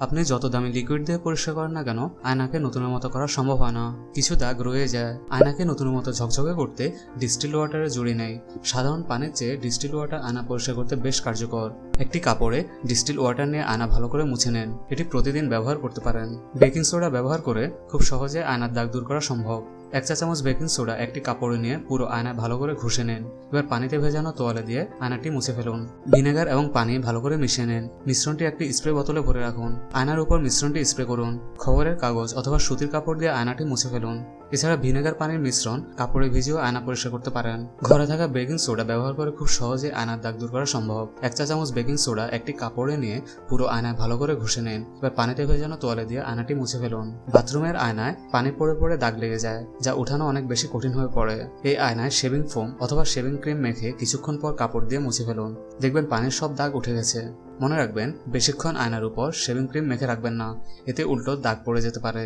আপনি যত দামি লিকুইড দিয়ে পরিষ্কার করেন না কেন, আয়নাকে নতুনের মতো করা সম্ভব হয় না। কিছু দাগ রয়ে যায়। আয়নাকে নতুনের মতো ঝকঝকে করতে ডিস্টিল ওয়াটারের জুড়ি নেই। সাধারণ পানের চেয়ে ডিস্টিল ওয়াটার আয়না পরিষ্কার করতে বেশ কার্যকর। একটি কাপড়ে ডিস্টিল ওয়াটার নিয়ে আয়না ভালো করে মুছে নেন। এটি প্রতিদিন ব্যবহার করতে পারেন। বেকিং সোডা ব্যবহার করে খুব সহজে আয়নার দাগ দূর করা সম্ভব। এক চা চামচ বেকিং সোডা, একটি কাপড়ে নিয়ে পুরো আয়না ভালো করে ঘুষে নেন। এবার পানিতে ভেজানো তোয়ালে দিয়ে আয়নাটি মুছে ফেলুন। ভিনেগার এবং পানি ভালো করে মিশিয়ে নেন। মিশ্রণটি একটি স্প্রে বোতলে ভরে রাখুন। আয়নার উপর মিশ্রণটি স্প্রে করুন। খবরের কাগজ অথবা সুতির কাপড় দিয়ে আয়নাটি মুছে ফেলুন। এছাড়া ভিনেগার পানির মিশ্রণ কাপড়ে ভিজিয়েও আয়না পরিষ্কার করতে পারেন। ঘরে থাকা বেকিং সোডা ব্যবহার করে খুব সহজে আয়নার দাগ দূর করা সম্ভব। এক চা চামচ বেকিং সোডা একটি কাপড়ে নিয়ে পুরো আয়নায় ভালো করে ঘষে নেন। এবার পানিতে ভেজানো তোয়ালে দিয়ে আয়নাটি মুছে ফেলুন। বাথরুমের আয়নায় পানি পড়ে পড়ে দাগ লেগে যায়, যা উঠানো অনেক বেশি কঠিন হয়ে পড়ে। এই আয়নায় শেভিং ফোম অথবা শেভিং ক্রিম মেখে কিছুক্ষণ পর কাপড় দিয়ে মুছে ফেলুন। দেখবেন পানির সব দাগ উঠে গেছে। মনে রাখবেন, বেশিক্ষণ আয়নার উপর শেভিং ক্রিম মেখে রাখবেন না, এতে উল্টো দাগ পড়ে যেতে পারে।